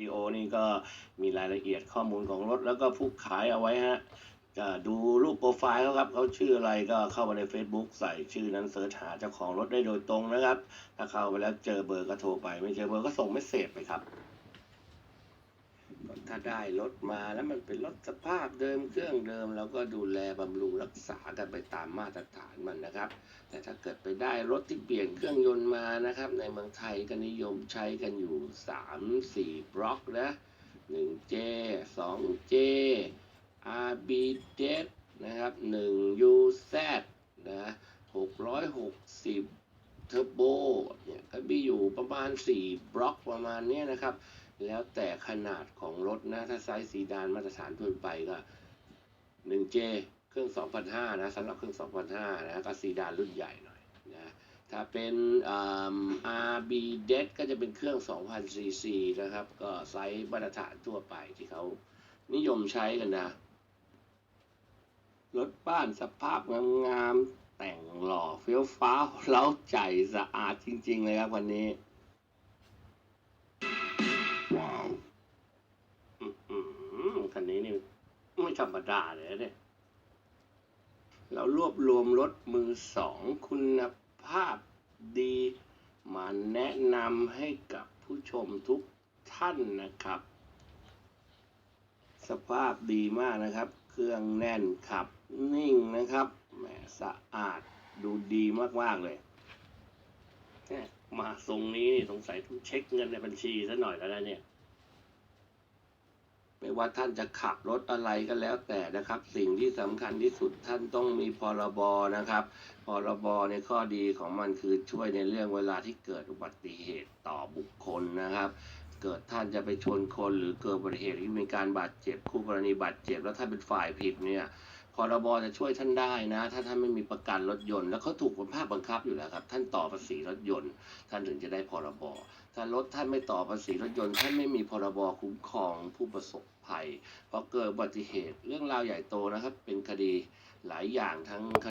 ดีโอนี่ก็มีรายละเอียดข้อมูลของรถ แล้วก็ผู้ขายเอาไว้ฮะก็ดูรูปโปรไฟล์เขาครับเขาชื่ออะไรก็เข้าไปใน Facebook ใส่ชื่อนั้นเสิร์ชหาเจ้าของรถได้โดยตรงนะครับ ถ้าเข้าไปแล้วเจอเบอร์ก็โทรไป ไม่เจอเบอร์ก็ส่งเมสเซจไปครับ ถ้าได้รถมาแล้วมันเป็นรถสภาพเดิมเครื่องเดิมเราก็ดูแลบำรุงรักษากันไปตามมาตรฐานมันนะครับ แต่ถ้าเกิดไปได้รถที่เปลี่ยนเครื่องยนต์มานะครับ ในเมืองไทยก็นิยมใช้กันอยู่ 3 4 บล็อกนะ 1J 2J RB d e นะครับ 1 UZ นะ 660เทอร์โบเนี่ยก็มีอยู่ประมาณ 4 บล็อกประมาณนี้นะครับ แล้วแต่ขนาดของรถนะ ถ้าไซส์ซีดานมาตรฐานทั่วไปก็ 1J เครื่อง2,500นะสำหรับเครื่อง2,500นะ ก็ซีดานรุ่นใหญ่หน่อยนะ ถ้าเป็นอ่า RB d e ก็จะเป็นเครื่อง 2,000 cc นะครับ ก็ไซส์มาตรฐานทั่วไปที่เขานิยมใช้กันนะ รถบ้านสภาพงามๆแต่งหล่อเฟี้ยวฟ้าวเล้าใจสะอาดจริง ๆ เลยครับวันนี้ ว้าวอืมคันนี้นี่ไม่ธรรมดาเลยนะเนี่ย เรารวบรวมรถมือสองคุณภาพดี มาแนะนำให้กับผู้ชมทุกท่านนะครับ สภาพดีมากนะครับ เครื่องแน่นขับนิ่งนะครับแหมสะอาดดูดีมาก ๆ เลย มาทรงนี้นี่สงสัยต้องเช็คเงินในบัญชีซะหน่อยแล้วนะเนี่ย ไม่ว่าท่านจะขับรถอะไรก็แล้วแต่นะครับ สิ่งที่สำคัญที่สุดท่านต้องมีพรบนะครับ พรบในข้อดีของมันคือช่วยในเรื่องเวลาที่เกิดอุบัติเหตุต่อบุคคลนะครับ เกิดท่านจะไปชนคนหรือเกิดอุบัติเหตุที่มีการบาดเจ็บคู่กรณีบาดเจ็บ แล้วท่านเป็นฝ่ายผิดเนี่ย รบจะช่วยท่านได้นะ ถ้าท่านไม่มีประกันรถยนต์ แล้วเขาถูกคนภาคบังคับอยู่แล้วครับ ท่านต่อภาษีรถยนต์ ท่านถึงจะได้พรบ ถ้ารถท่านไม่ต่อภาษีรถยนต์ ท่านไม่มีพรบคุ้มครองผู้ประสบภัยพอเกิดอุบัติเหตุเรื่องราวใหญ่โตนะครับ เป็นคดีหลายอย่างทั้งค